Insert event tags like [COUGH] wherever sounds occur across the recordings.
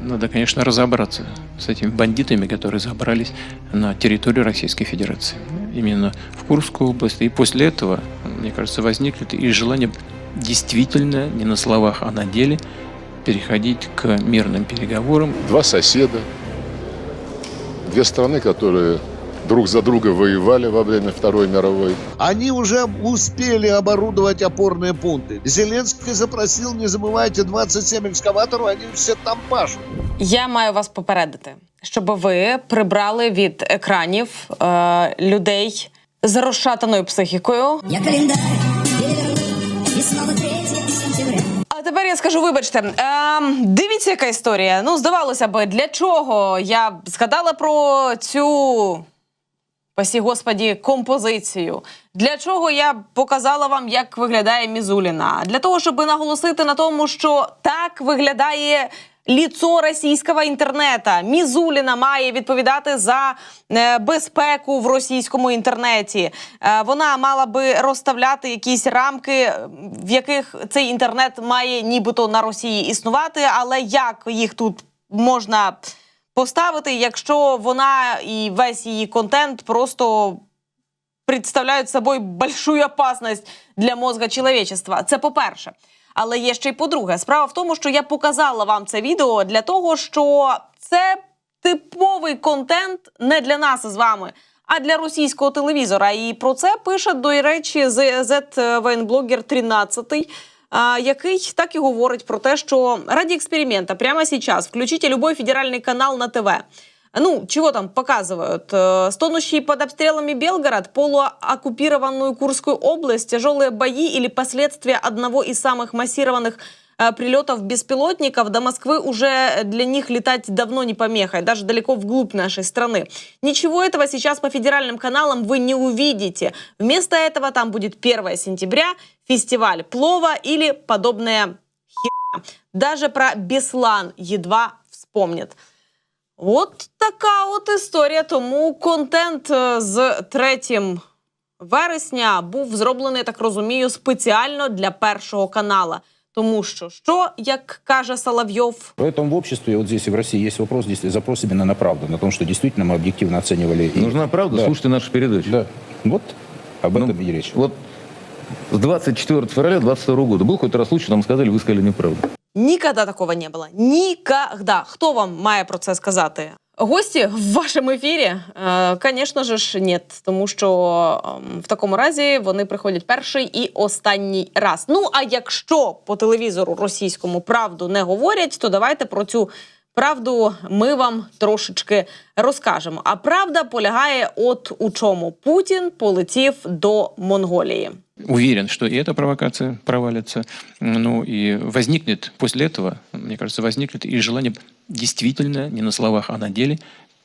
Надо, конечно, разобраться с этими бандитами, которые забрались на территорию Российской Федерации. Именно в Курскую область. И после этого, мне кажется, возникнет и желание действительно, не на словах, а на деле, переходить к мирным переговорам. Два соседа, две страны, которые друг за друга воевали во время Второй мировой. Они уже успели оборудовать опорные пункты. Зеленский запросил, не забывайте, 27 экскаваторов, они все там пашут. Я маю вас попередити, щоб ви прибрали від екранів е, людей з розшатаною психікою. Я календарь переверну, и снова 3 сентября. А тепер я скажу, вибачте, е, дивіться, яка історія. Ну, здавалося би, для чого я б згадала про цю. Пасі господі, композицію. Для чого я показала вам, як виглядає Мізуліна? Для того, щоб наголосити на тому, що так виглядає ліцо російського інтернета. Мізуліна має відповідати за е, безпеку в російському інтернеті. Е, вона мала би розставляти якісь рамки, в яких цей інтернет має нібито на Росії існувати, але як їх тут можна поставити, якщо вона і весь її контент просто представляють собою большую опасність для мозга чоловічества. Це по-перше. Але є ще й по-друге. Справа в тому, що я показала вам це відео для того, що це типовий контент не для нас з вами, а для російського телевізора. І про це пише, до речі, Воєнблогер 13 а, який так і говорить про те, що ради експеримента прямо сейчас включите любой федеральный канал на ТВ. Ну, чего там показывают? Э, Стонущий под обстрелами Белгород, полуоккупированную Курскую область, тяжелые бои или последствия одного из самых массированных э, прилетов беспилотников до Москвы уже для них летать давно не помеха, и даже далеко вглубь нашей страны. Ничего этого сейчас по федеральным каналам вы не увидите. Вместо этого там будет 1 сентября, фестиваль плова или подобная херня. Даже про Беслан едва вспомнят. От така от історія. Тому контент е, з 3 вересня був зроблений, я так розумію, спеціально для першого канала. Тому що, що, як каже Соловйов, Поэтому в обществе, вот здесь и в России, есть вопрос, здесь запрос именно на правду, на том, что действительно мы объективно оценивали. и- Нужна правда? Да. Слушайте наши передачи. Да. Вот об Ну, этом и речь. Вот с 24 февраля 22 года был какой-то раз случай, нам сказали, вы сказали неправду. ніколи такого не було. Ніколи. Хто вам має про це сказати? Гості в вашому ефірі, звісно ж, ні, тому що ем, в такому разі вони приходять перший і останній раз. Ну а якщо по телевізору російському правду не говорять, то давайте про цю правду ми вам трошечки розкажемо. А правда полягає от у чому Путін полетів до Монголії. Уверен, что и эта провокация провалится. Ну и возникнет после этого, мне кажется, возникнет и желание действительно, не на словах, а на деле,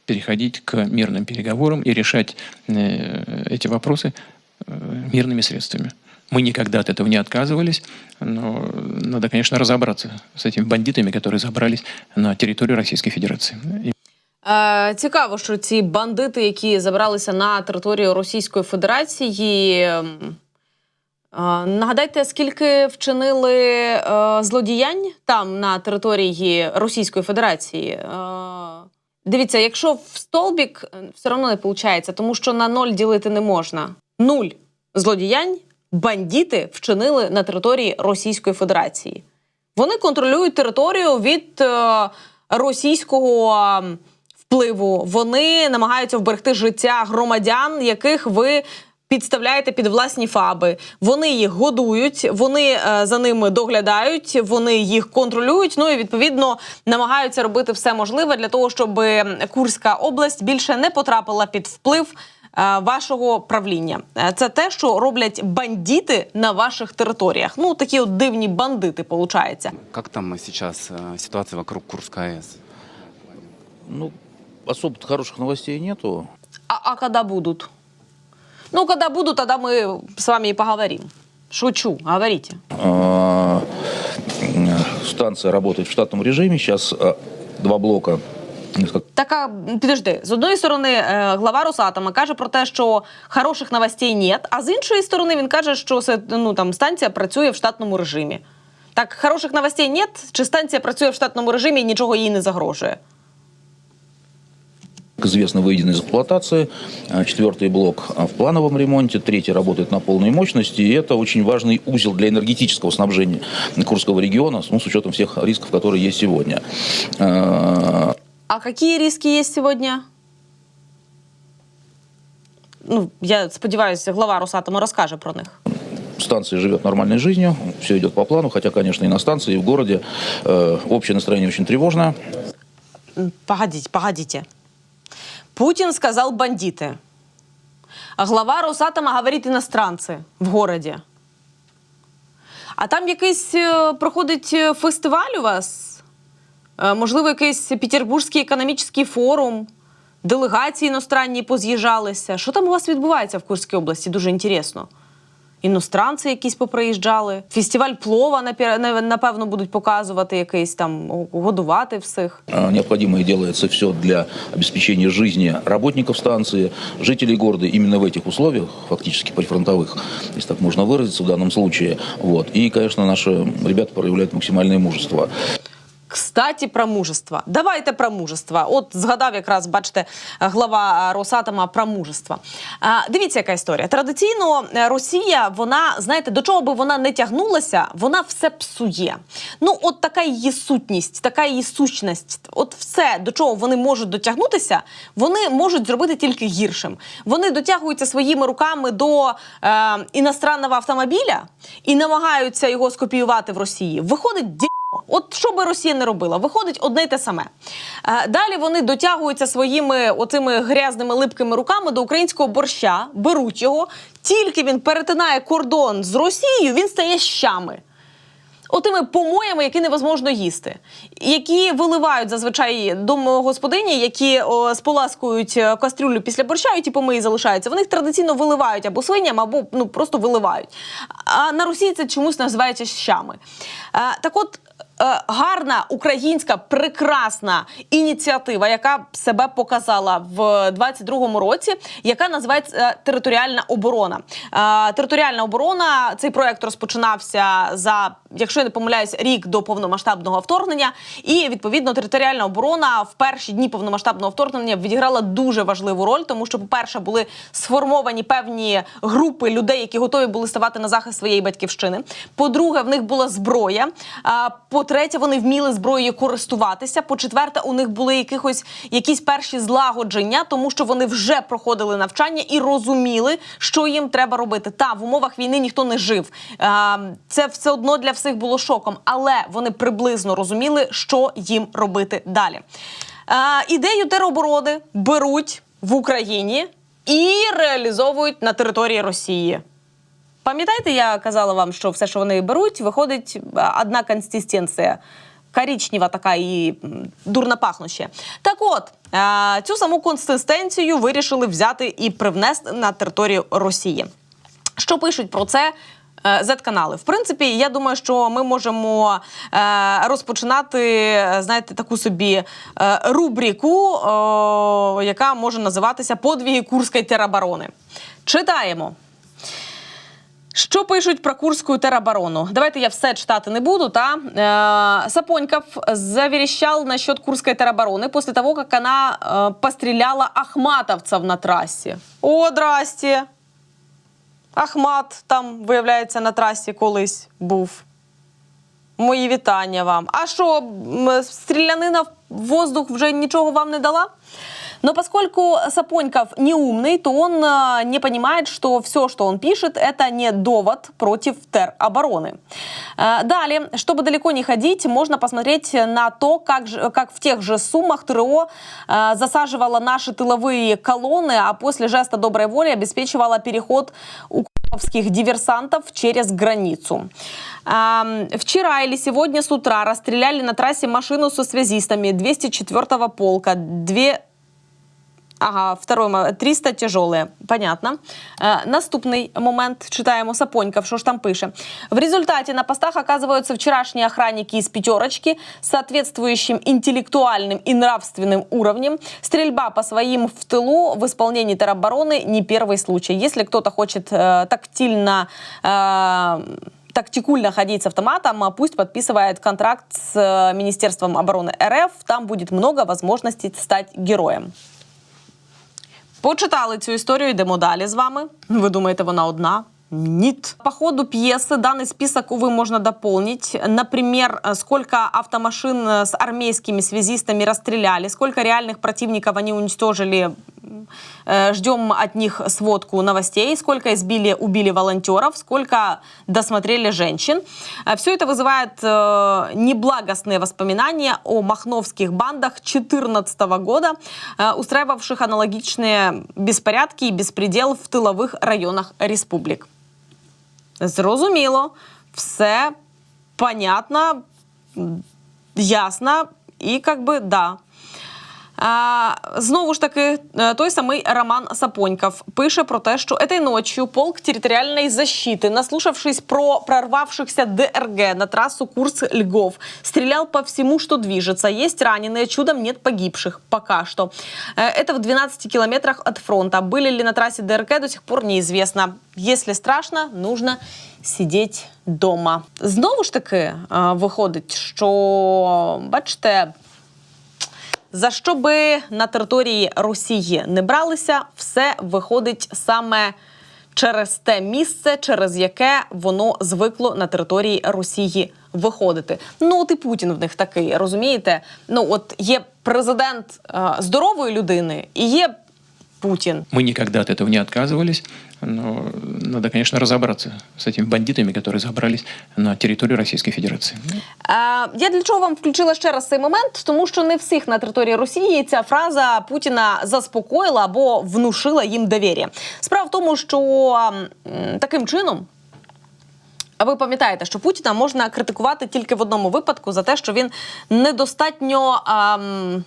переходить к мирным переговорам и решать э, эти вопросы э, мирными средствами. Мы никогда от этого не отказывались, но надо, конечно, разобраться с этими бандитами, которые забрались на территорию Российской Федерации. И Е, цікаво, що ці бандити, які забралися на територію Російської Федерації. ем, е, нагадайте, скільки вчинили е, злодіянь там на території Російської Федерації? Е, дивіться, якщо в столбік е, все одно не виходить, тому що на ноль ділити не можна. Нуль злодіянь бандити вчинили на території Російської Федерації. Вони контролюють територію від е, російського впливу. Вони намагаються вберегти життя громадян, яких ви. Підставляєте під власні фаби. Вони їх годують, вони е, за ними доглядають, вони їх контролюють. Ну і відповідно намагаються робити все можливе для того, щоб Курська область більше не потрапила під вплив вашого правління. Е, Це те, що роблять бандити на ваших територіях. Ну такі от дивні бандити, получаються. Как там сейчас э, ситуация вокруг Курской АЭС? Ну, особо хороших новостей нету. А, а когда будут? Ну, когда будут, тогда мы с вами и поговорим. Шучу, говорите. А, м, Станция работает в штатном режиме. Сейчас а, два блока. несколько- Така, підожди, з одної сторони, е, глава Росатома каже про те, що хороших новостей нет, а з іншої сторони він каже, що се- ну, там, станція працює в штатному режимі. Так, хороших новостей нет? Чи станція працює в штатному режимі і нічого їй не загрожує? Как известно, выведен из эксплуатации. А, Четвертый блок а, в плановом ремонте, третий работает на полной мощности. И это очень важный узел для энергетического снабжения Курского региона, ну, с учетом всех рисков, которые есть сегодня. А, А какие риски есть сегодня? Ну, я сподіваюся, глава Росатому розкаже про них. Станция живет нормальной жизнью, все идет по плану, хотя, конечно, и на станции, и в городе э, общее настроение очень тревожное. М, Погодите, погодите. Путин сказал бандиты. А глава Росатома говорит иностранцы в городі. А там якийсь е, проходить е, фестиваль у вас? Е, Можливо, якийсь Петербурзький економічний форум, делегації іностранні поз'їжджалися. Що там у вас відбувається в Курській області? Дуже інтересно. Іностранці якісь поприїжджали. Фестиваль плова, напе- на- напевно, будуть показувати якийсь там, годувати всіх. А, Необходимое делается все для обеспечения жизни работников станции, жителей города именно в этих условиях, фактически прифронтовых, если так можно выразиться в данном случае. Вот. И, конечно, наши ребята проявляют максимальное мужество. Кстаті, про мужество. Давайте про мужество. От згадав якраз, бачите, глава Росатома про мужество. Дивіться, яка історія. Традиційно е, Росія, вона, знаєте, до чого би вона не тягнулася, вона все псує. Ну, от така її сутність, така її сущність. От все, до чого вони можуть дотягнутися, вони можуть зробити тільки гіршим. Вони дотягуються своїми руками до е, іностранного автомобіля і намагаються його скопіювати в Росії. Виходить. От що би Росія не робила, виходить одне й те саме. Е, Далі вони дотягуються своїми оцими грязними липкими руками до українського борща, беруть його. Тільки він перетинає кордон з Росією, він стає щами. Отими помоями, які невозможно їсти, які виливають зазвичай домогосподині, які о, споласкують е, кастрюлю після борща, і ті помиї залишаються. Вони їх традиційно виливають або свиням, або ну просто виливають. А на Росії це чомусь називається щами. Е, так от. Е, Гарна українська прекрасна ініціатива, яка себе показала в 22-му році, яка називається е, територіальна оборона. Е, Територіальна оборона цей проект розпочинався за, якщо я не помиляюсь, рік до повномасштабного вторгнення. І відповідно територіальна оборона в перші дні повномасштабного вторгнення відіграла дуже важливу роль, тому що, по-перше, були сформовані певні групи людей, які готові були ставати на захист своєї батьківщини. По-друге, в них була зброя. По-третє, вони вміли зброєю користуватися. По-четверте, у них були якихось якісь перші злагодження, тому що вони вже проходили навчання і розуміли, що їм треба робити. Та в умовах війни ніхто не жив. Це все одно для було шоком, але вони приблизно розуміли, що їм робити далі. А, Ідею тероборони беруть в Україні і реалізовують на території Росії. Пам'ятаєте, я казала вам, що все, що вони беруть, виходить одна консистенція. Коричнева така і м, дурно пахнуща. Так от, е, цю саму консистенцію вирішили взяти і привнести на територію Росії. Що пишуть про це? е, Z-канали. В принципі, я думаю, що ми можемо е, розпочинати, е, знаєте, таку собі е, рубрику, е, яка може називатися Подвіги Курської тероборони. Читаємо. Що пишуть про Курську тероборону? Давайте я все читати не буду. Та э, Сапоньков заверещал насчет Курской теробороны после того, как она э, постреляла ахматовцев на трассе. О, здрасте! Ахмат там, виявляється, на трасі колись був. Мої вітання вам. А що, стрілянина в воздух вже нічого вам не дала? Но поскольку Сапоньков не умный, то он э, не понимает, что все, что он пишет, это не довод против теробороны. Э, далее, чтобы далеко не ходить, можно посмотреть на то, как, же, как в тех же суммах ТРО э, засаживала наши тыловые колонны, а после жеста доброй воли обеспечивала переход украинских диверсантов через границу. Ам, Вчера или сегодня с утра расстреляли на трассе машину со связистами 204-го полка. Две Ага, второй мо- 300 тяжелые. Понятно. Э, наступный момент. Читаем Сапоньков, что ж там пише. В результате на постах оказываются вчерашние охранники из пятерочки с соответствующим интеллектуальным и нравственным уровнем. Стрельба по своим в тылу в исполнении теробороны не первый случай. Если кто-то хочет э, тактильно э, тактикульно ходить с автоматом, а пусть подписывает контракт с э, Министерством обороны РФ. Там будет много возможностей стать героем. Почитали цю історію, йдемо далі з вами. Ви думаєте, вона одна? Нет. По ходу пьесы данный список, увы, можно дополнить. Например, э, сколько автомашин э, с армейскими связистами расстреляли, сколько реальных противников они уничтожили. Э, Ждем от них сводку новостей, сколько избили, убили волонтеров, сколько досмотрели женщин. Все это вызывает э, неблагостные воспоминания о махновских бандах 2014 года, э, устраивавших аналогичные беспорядки и беспредел в тыловых районах республик. Зрозуміло, все понятно, ясно і как би да. А, знову ж таки, е, той самий Роман Сапоньков пише про те, що этой ночью полк территориальной защиты, наслушавшись про прорвавшихся ДРГ на трассу Курск-Льгов, стрелял по всему, что движется. Есть раненые, чудом нет погибших. Пока что. Э, Это в 12 километрах от фронта. Были ли на трассе ДРГ, до сих пор неизвестно. Если страшно, нужно сидеть дома. Знову ж таки, е, виходить, що бачите, за що би на території Росії не бралися, все виходить саме через те місце, через яке воно звикло на території Росії виходити. Ну от і Путін в них такий, розумієте? Ну от є президент е, здорової людини і є Путін. Мы никогда от этого не отказывались, но надо, конечно, разобраться с этими бандитами, которые забрались на территорию Российской Федерации. Е, я для чого вам включила ще раз цей момент? Тому що не всіх на території Росії ця фраза Путіна заспокоїла або внушила їм довір'я. Справа в тому, що таким чином. А ви пам'ятаєте, що Путіна можна критикувати тільки в одному випадку за те, що він недостатньо ем,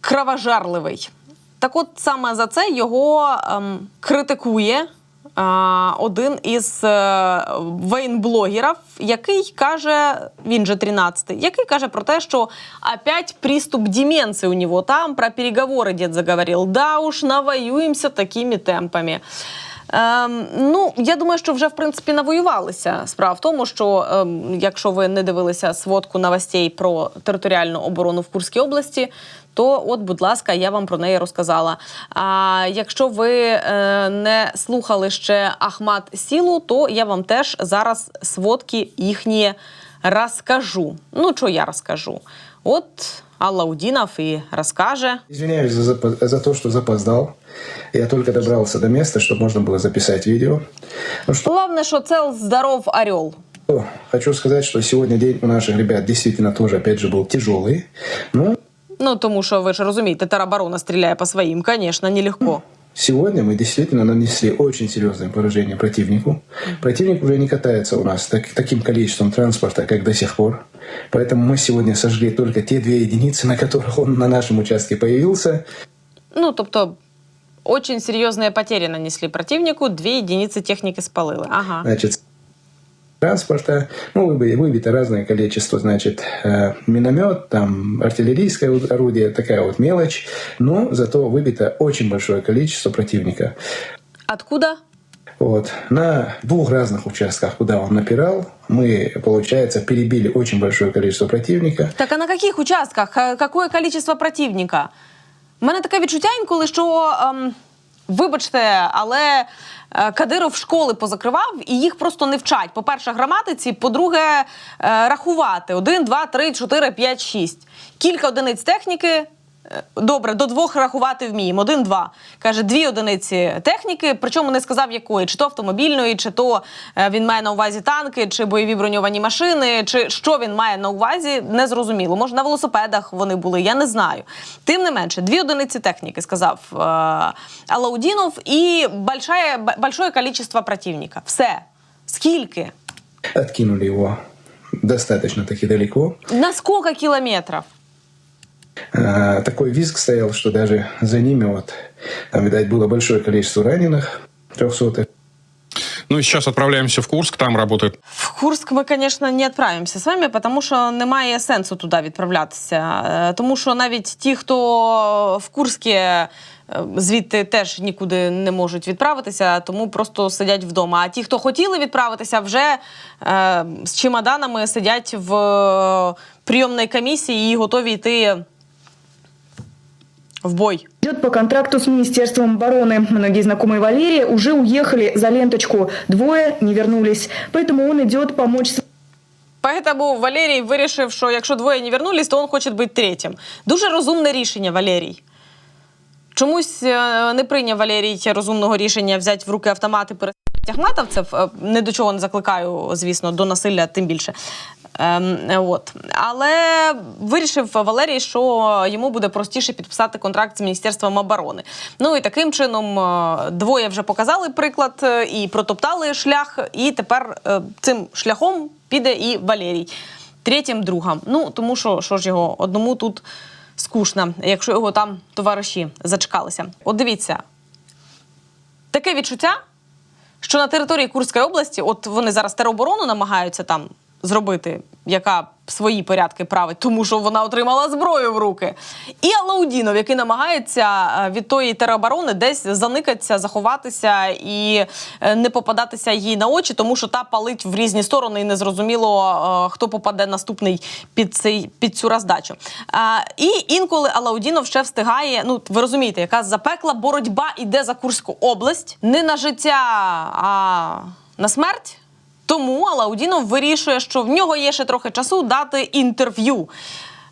кровожарливий. Так от саме за це його ем, критикує е, один із е, воєнблогерів, який каже, він же 13-й, який каже про те, що опять приступ деменції у нього там, про переговори дід заговорив. Да уж, навоюємося такими темпами. Ем, ну, я думаю, що вже в принципі навоювалися. Справа в тому, що ем, якщо ви не дивилися сводку новостей про територіальну оборону в Курській області, то от, будь ласка, я вам про неї розказала. А якщо ви е, не слухали ще Ахмат Сілу, то я вам теж зараз сводки їхні розкажу. Ну, що я розкажу? От Аллаудінов і розкаже. Извиняюсь за, запо- за то, что запоздал. Я только добрался до места, чтобы можно было записать видео. Ну что, Головне, що це здоров орел. хочу сказать, что сегодня день у наших ребят действительно тоже, опять же, был тяжелый. Ну, Ну, тому що ви ж розумієте, тероборона стріляє по своїм, звісно, нелегко. сегодня мы действительно нанесли очень серьезное поражение противнику. Противник уже не катается у нас так- таким количеством транспорта, как до сих пор. Поэтому мы сегодня сожгли только те две единицы, на которых он на нашем участке появился. Ну, тобто, очень серйозні потери нанесли противнику, дві єдиниці техніки спалили. Ага. значит, транспорта, ну, выбито, разное количество, значит, э, миномет, там, артиллерийское орудие, такая вот мелочь, но зато выбито очень большое количество противника. Откуда? Вот. На двух разных участках, куда он напирал, мы, получается, перебили очень большое количество противника. Так а на яких участках? Е, Какое количество противника? У мене таке відчуття інколи, що. Ем... Вибачте, але е, Кадиров школи позакривав і їх просто не вчать. По-перше, граматиці, по-друге, е, рахувати. Один, два, три, чотири, п'ять, шість. Кілька одиниць техніки. Е, Добре, до двох рахувати вміємо. Один, два. Каже, дві одиниці техніки, причому не сказав якої, чи то автомобільної, чи то е, він має на увазі танки, чи бойові броньовані машини, чи що він має на увазі, не зрозуміло. Може, на велосипедах вони були, я не знаю. Тим не менше, дві одиниці техніки, сказав е, Алаудінов, і большое, большое количество противника. Все. Скільки? Откинули его достаточно таки далеко. На сколько кілометрів? А, Такой визг стоял, что даже за ними вот, там, видать, было большое количество раненых, трехсотых. Ну и сейчас отправляемся в Курск, там работает В Курск ми, звісно, не відправимося з вами, тому що немає сенсу туди відправлятися. Е, Тому що навіть ті, хто в Курскі, е, звідти теж нікуди не можуть відправитися, тому просто сидять вдома. А ті, хто хотіли відправитися, вже е, з чемоданами сидять в е, прийомній комісії і готові йти в бой. Идет по контракту с Министерством обороны. Многие знакомые Валерия уже уехали за ленточку. Двое не вернулись. Поэтому он идет помочь Поэтому Валерій вирішив, що якщо двоє не вернулись, то він хоче бути третім. Дуже розумне рішення, Валерій. Чомусь е, не прийняв Валерій розумного рішення взяти в руки автомат і перестріляти ахметовців. Е, Не до чого не закликаю, звісно, до насилля тим більше. Ем, от. Але вирішив Валерій, що йому буде простіше підписати контракт з Міністерством оборони. Ну і таким чином е, двоє вже показали приклад е, і протоптали шлях, і тепер е, цим шляхом піде і Валерій. Третім другом. Ну, тому що, що ж його одному тут скучно, якщо його там товариші зачекалися. От дивіться, таке відчуття, що на території Курської області, от вони зараз тероборону намагаються там зробити, яка свої порядки править, тому що вона отримала зброю в руки. І Алаудінов, який намагається е, від тої тероборони десь заникатися, заховатися і е, не попадатися їй на очі, тому що та палить в різні сторони, і незрозуміло, е, хто попаде наступний під цей під цю роздачу. І інколи Алаудінов ще встигає. Ну ви розумієте, яка запекла боротьба іде за Курську область не на життя, а на смерть. Тому Алаудінов вирішує, що в нього є ще трохи часу дати інтерв'ю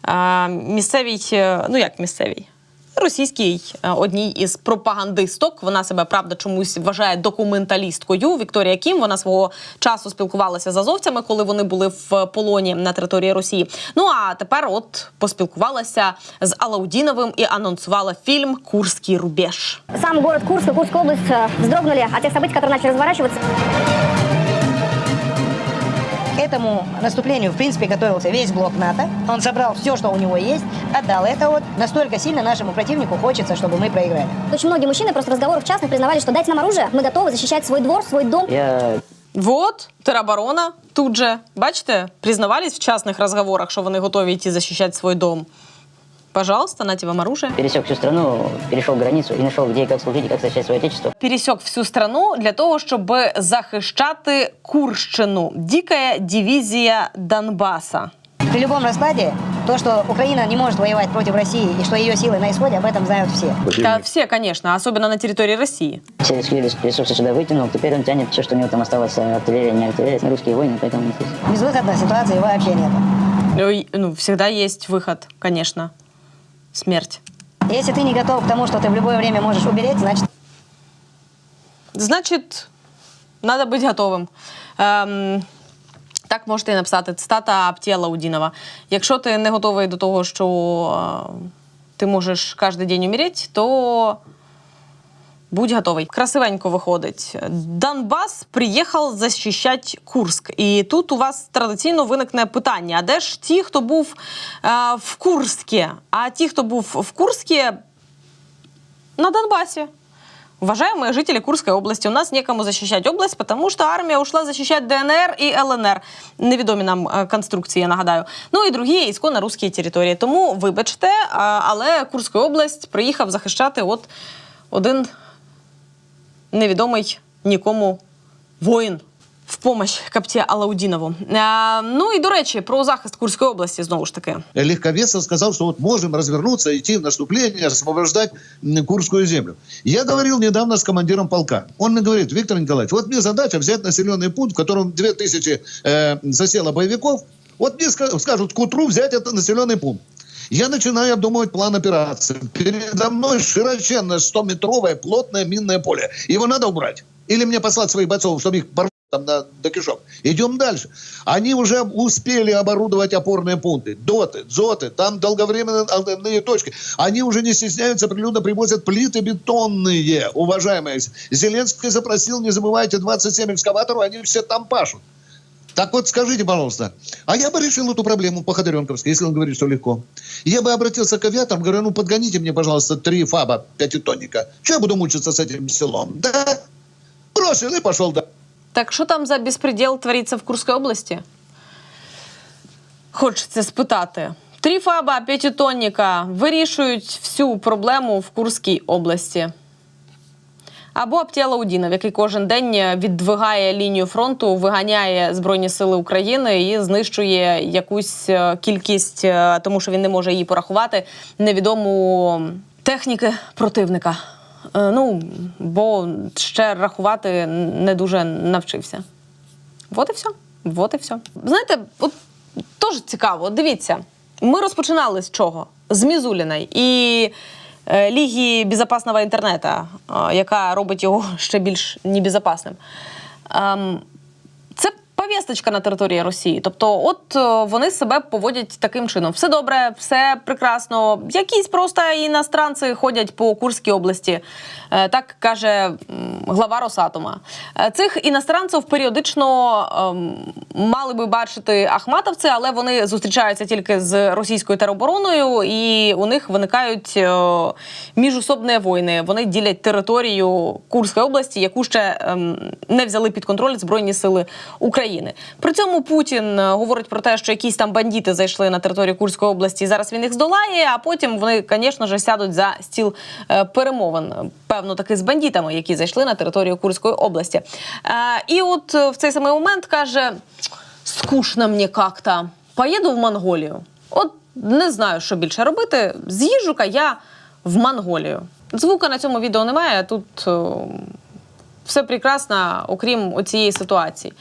е, місцевій, е, ну як місцевій, російській е, одній із пропагандисток. Вона себе правда чомусь вважає документалісткою. Вікторія Кім. Вона свого часу спілкувалася з азовцями, коли вони були в полоні на території Росії. Ну а тепер, от поспілкувалася з Алаудіновим і анонсувала фільм Курський рубеж. Сам город Курск и Курская область э, вздрогнули от тех событий, которые начали разворачиваться. К этому наступлению, в принципе, готовился весь блок НАТО. Он собрал все, что у него есть, отдал это вот. Настолько сильно нашему противнику хочется, чтобы мы проиграли. Очень многие мужчины просто в разговорах частных признавали, что дайте нам оружие, мы готовы защищать свой двор, свой дом. Вот, тероборона тут же, бачите, признавались в частных разговорах, що вони готові йти захищати свій дом. Пожалуйста, нате вам оружие. Пересек всю страну, перешел границу и нашел, где и как служить, и как защищать свое отечество. Пересек всю страну для того, щоб захищати Курщину. Дикая дивізія Донбаса. При любом раскладе, то, что Украина не может воевать против России и что ее силы на исходе, об этом знают все. Да, все, конечно, особенно на территории России. Все ресурсы, сюда вытянул, теперь он тянет все, что у него там осталось, э, артиллерия, не артиллерия, русские войны, поэтому... Безвыходной ситуации вообще нет. Ну, всегда есть выход, конечно. Смерть. Если ты не готов к тому, что ты в любое время можешь умереть, значит, Значить, треба бути готовим. Ем, так можете і написати цитата Аптія Удінова. Якщо ти не готовий до того, що е, ти можеш кожен день умереть, то будь готовий. Красивенько виходить. Донбас приїхав захищати Курск. І тут у вас традиційно виникне питання: а де ж ті, хто був е, в Курскі? А ті, хто був в Курскі, на Донбасі. Уважаемые жители Курской области, у нас некому защищать область, потому что армия ушла защищать ДНР і ЛНР. Невідомі нам е, конструкції, я нагадаю. Ну і другі ісконно русські території. Тому, вибачте, але Курська область приїхав захищати от один невідомий нікому воїн. В помощь Капті Алаудінову. Е, ну і до речі, про захист Курської області знову ж таки. Легковесов сказал, что вот можем развернуться, идти в наступление, освобождать м, Курскую землю. Я говорил недавно с командиром полка. Он мне говорит, Виктор Николаевич, вот мне задача взять населенный пункт, в котором 2000 э, засело боевиков. Вот мне ска- скажут к утру взять этот населенный пункт. Я начинаю обдумывать план операции. Передо мной широченное 100-метровое плотное минное поле. Его надо убрать. Или мне послать своих бойцов, чтобы их порвать там на, до кишок. Идем дальше. Они уже успели оборудовать опорные пункты. Доты, дзоты, там долговременные точки. Они уже не стесняются, прилюдно привозят плиты бетонные, уважаемые. Зеленский запросил, не забывайте, 27 экскаваторов, они все там пашут. Так вот, скажите, пожалуйста, а я бы решил эту проблему по Ходоренковской, если он говорит, что легко. Я бы обратился к авиаторам, говорю, ну подгоните мне, пожалуйста, три фаба пятитонника. Что я буду мучиться с этим селом? Да? Бросил и пошел, да. Так що там за безпреділ твориться в Курській області? Хочеться спитати. Три ФАБа п'ятитонніка вирішують всю проблему в Курській області. Або Аптіалаудінов, який кожен день віддвигає лінію фронту, виганяє Збройні Сили України і знищує якусь е, кількість, е, тому що він не може її порахувати, невідому техніки противника. Е, Ну, бо ще рахувати не дуже навчився. Вот і все. Вот і все. Знаєте, от теж цікаво. Дивіться, ми розпочинали з чого? З Мізуліної і е, Ліги безпечного інтернету, е, яка робить його [LAUGHS] ще більш небезпечним. Повісточка на території Росії. Тобто, от е, вони себе поводять таким чином. Все добре, все прекрасно. Якісь просто іностранці ходять по Курській області. Е, Так каже глава Росатома. Е, Цих іностранців періодично ем, мали би бачити ахматовці, але вони зустрічаються тільки з російською теробороною, і у них виникають міжособні війни. Вони ділять територію Курської області, яку ще ем, не взяли під контроль Збройні сили України. При цьому Путін е, говорить про те, що якісь там бандити зайшли на територію Курської області, і зараз він їх здолає. А потім вони, звісно ж, сядуть за стіл е, перемовин. Певно, таки з бандитами, які зайшли на територію Курської області. Е, І от в цей самий момент каже: скучно мені як-то, поїду в Монголію. От не знаю, що більше робити. З'їжджу-ка я в Монголію. Звука на цьому відео немає. Тут все прекрасно, окрім цієї ситуації.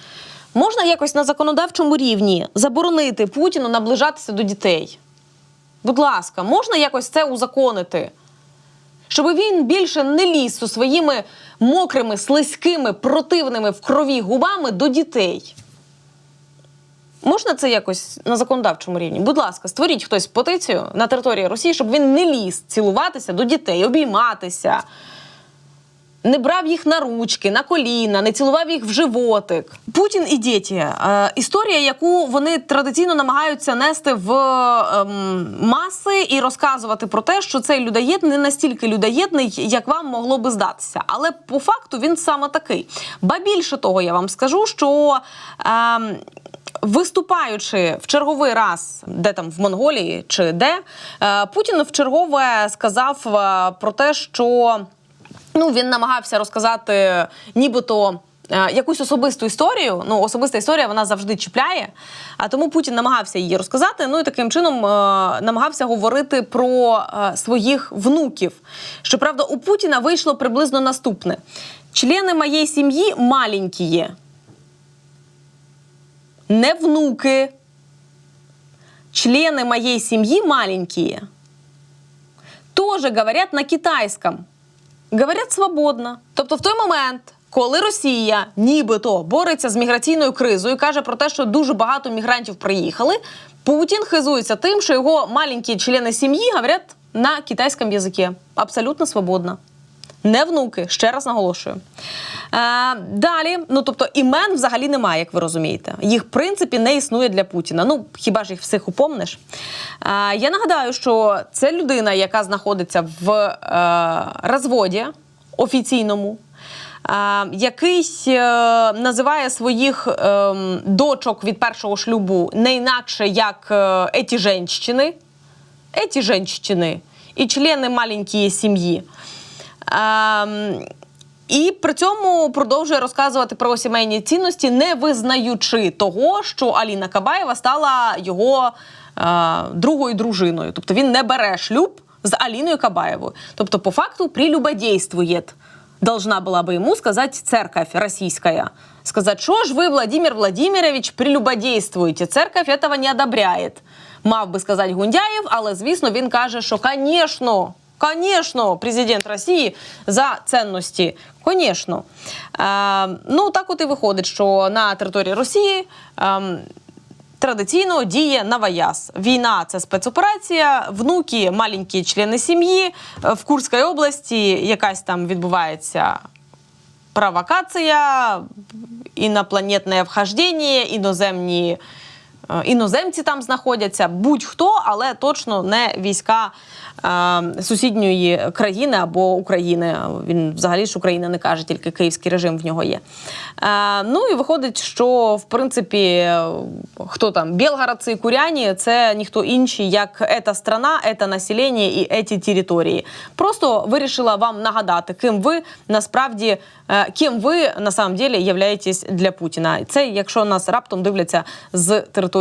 Можна якось на законодавчому рівні заборонити Путіну наближатися до дітей? Будь ласка, можна якось це узаконити? Щоб він більше не ліз зі своїми мокрими, слизькими, противними в крові губами до дітей. Можна це якось на законодавчому рівні? Будь ласка, створіть хтось петицію на території Росії, щоб він не ліз цілуватися до дітей, обійматися, не брав їх на ручки, на коліна, не цілував їх в животик. Путін і діти. Е, історія, яку вони традиційно намагаються нести в ем, маси і розказувати про те, що цей людоєд не настільки людоєдний, як вам могло би здатися. Але по факту він саме такий. Ба більше того, я вам скажу, що. Ем, Виступаючи в черговий раз, де там в Монголії чи де, е, Путін в чергове сказав е, про те, що ну він намагався розказати, нібито. е, Якусь особисту історію, ну особиста історія вона завжди чіпляє. А тому Путін намагався її розказати. Ну і таким чином е, намагався говорити про е, своїх внуків. Щоправда, у Путіна вийшло приблизно наступне: члени моєї сім'ї маленькі. Не внуки. Члены моей семьи маленькие тоже говорять на китайському. Говорять свободно. Тобто, в той момент, коли Росія нібито бореться з міграційною кризою, каже про те, що дуже багато мігрантів приїхали, Путін хизується тим, що його маленькі члени сім'ї говорять на китайському язикі. Абсолютно свободно. Не внуки, ще раз наголошую. Е, далі, ну тобто імен взагалі немає, як ви розумієте. Їх, в принципі, не існує для Путіна. Ну, хіба ж їх всіх упомниш? Е, я нагадаю, що це людина, яка знаходиться в е, розводі офіційному. е, Який е, називає своїх е, дочок від першого шлюбу не інакше як е, еті женщини, еті женщини і члени маленької сім'ї. Ем, і при цьому продовжує розказувати про сімейні цінності, не визнаючи того, що Аліна Кабаєва стала його е, другою дружиною. Тобто він не бере шлюб з Аліною Кабаєвою. Тобто, по факту, прелюбодействує. Должна была бы ему сказать церковь российская. Сказать, что ж вы, Владимир Владимирович, прелюбодействуете. Церковь этого не одобряет. Мав би сказати Гундяєв, але звісно він каже, що, звісно, Конечно, президент Росії за цінності. Конечно. Е, ну так от і виходить, що на території Росії е, традиційно діє Наваяз. Війна це спецоперація, внуки, маленькі члени сім'ї. Е, В Курській області якась там відбувається провокація, інопланетне вхождення, іноземні іноземці там знаходяться, будь-хто, але точно не війська е, сусідньої країни або України. Він взагалі ж Україна не каже, тільки київський режим в нього є. Е, ну і виходить, що в принципі е, хто там Білгородці і Куряні це ніхто інший, як ета страна, ета населення і еті території. Просто вирішила вам нагадати, ким ви насправді е, ким ви на самом деле являєтесь для Путіна. Це якщо нас раптом дивляться з території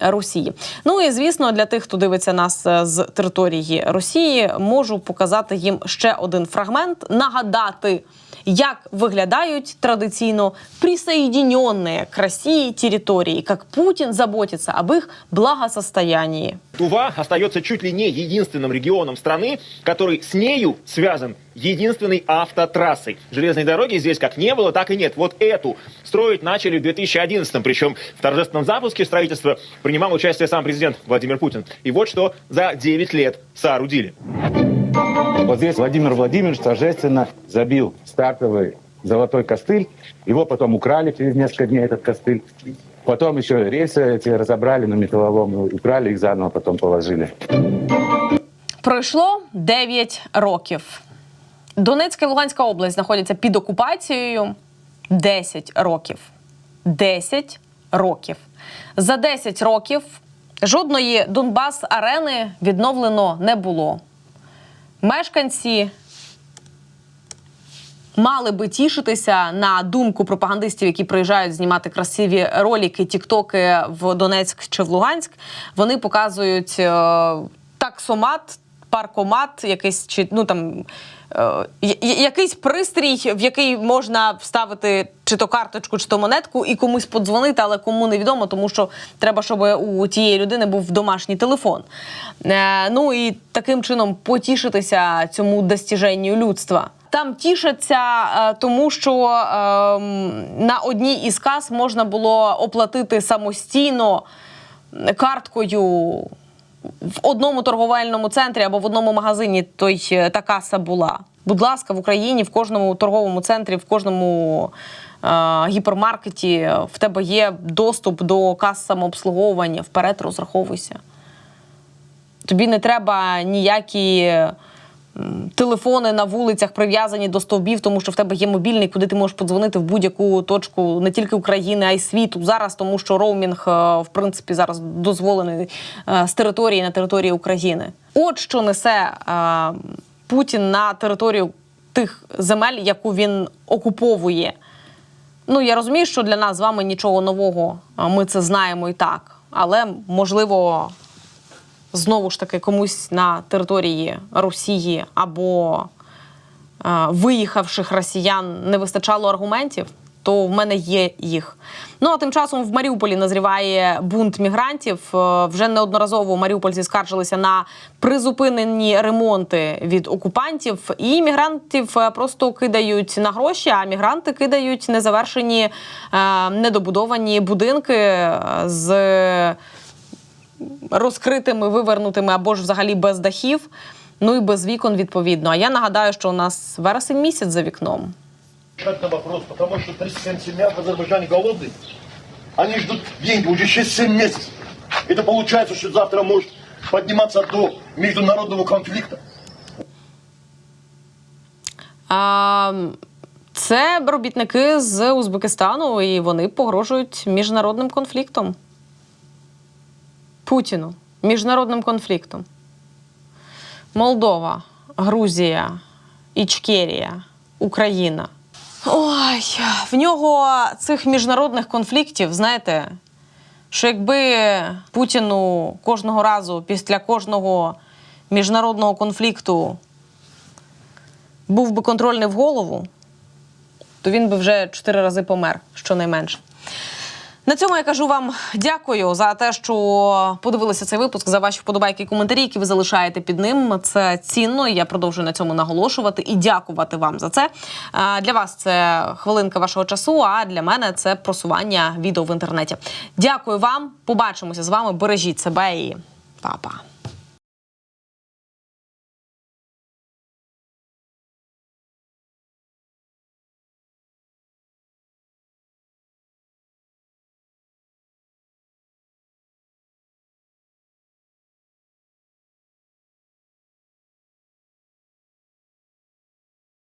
Росії. Ну і звісно, для тих, хто дивиться нас е, з території Росії, можу показати їм ще один фрагмент, нагадати. Як виглядають традиційно присоединенные к России территории, как Путин заботится об их благосостоянии. Тува остается чуть ли не единственным регионом страны, который с нею связан единственной автотрассой. Железной дороги здесь как не было, так и нет. Вот эту строить начали в 2011-м, причем в торжественном запуске строительства принимал участие сам президент Владимир Путин. И вот что за 9 лет соорудили. Вот здесь Владимир Владимирович торжественно забил стартовый золотой костыль. Его потом украли через несколько дней, этот костыль. Потом еще рельсы эти разобрали на металлолом, украли их заново, потом положили. Пройшло 9 років. Донецька і Луганська область знаходяться під окупацією 10 років. 10 років. За 10 років жодної Донбас-арени відновлено не було. Мешканці мали би тішитися на думку пропагандистів, які приїжджають знімати красиві ролики, тіктоки в Донецьк чи в Луганськ. Вони показують е, таксомат, паркомат, якийсь чи ну там. е, Якийсь пристрій, в який можна вставити чи то карточку, чи то монетку, і комусь подзвонити, але кому невідомо, тому що треба, щоб у тієї людини був домашній телефон. Е, ну і таким чином потішитися цьому достіженню людства. Там тішаться, е, тому що ем, на одній із кас можна було оплатити самостійно карткою в одному торговельному центрі або в одному магазині той е, та каса була. Будь ласка, в Україні в кожному торговому центрі, в кожному е, гіпермаркеті в тебе є доступ до кас самообслуговування. Вперед розраховуйся. Тобі не треба ніякі телефони на вулицях прив'язані до стовбів, тому що в тебе є мобільний, куди ти можеш подзвонити в будь-яку точку не тільки України, а й світу зараз, тому що роумінг, е, в принципі, зараз дозволений е, з території на території України. От що несе е, Путін на територію тих земель, яку він окуповує. Ну, я розумію, що для нас з вами нічого нового, ми це знаємо і так. Але можливо, знову ж таки комусь на території Росії або е, виїхавших росіян не вистачало аргументів, то в мене є їх. Ну а тим часом в Маріуполі назріває бунт мігрантів. Е, Вже неодноразово маріупольці скаржилися на призупинені ремонти від окупантів, і мігрантів е, просто кидають на гроші. А мігранти кидають незавершені е, недобудовані будинки з розкритими, вивернутими або ж взагалі без дахів, ну і без вікон відповідно. А я нагадаю, що у нас вересень місяць за вікном. На вопрос, потому что 37 семья в Азербайджане голодные. Они ждут деньги уже 6-7 месяцев. Это получается, что завтра может подниматься до международного конфликта. А, це робітники з Узбекистану, і вони погрожують міжнародним конфліктом. Путіну. Міжнародним конфліктом. Молдова, Грузія, Ічкерія, Україна. Ой, в нього цих міжнародних конфліктів, знаєте, що якби Путіну кожного разу після кожного міжнародного конфлікту був би контрольний в голову, то він би вже чотири рази помер, щонайменше. На цьому я кажу вам дякую за те, що подивилися цей випуск, за ваші вподобайки і коментарі, які ви залишаєте під ним. Це цінно. і Я продовжую на цьому наголошувати і дякувати вам за це. Для вас це хвилинка вашого часу. А для мене це просування відео в інтернеті. Дякую вам. Побачимося з вами. Бережіть себе і па-па.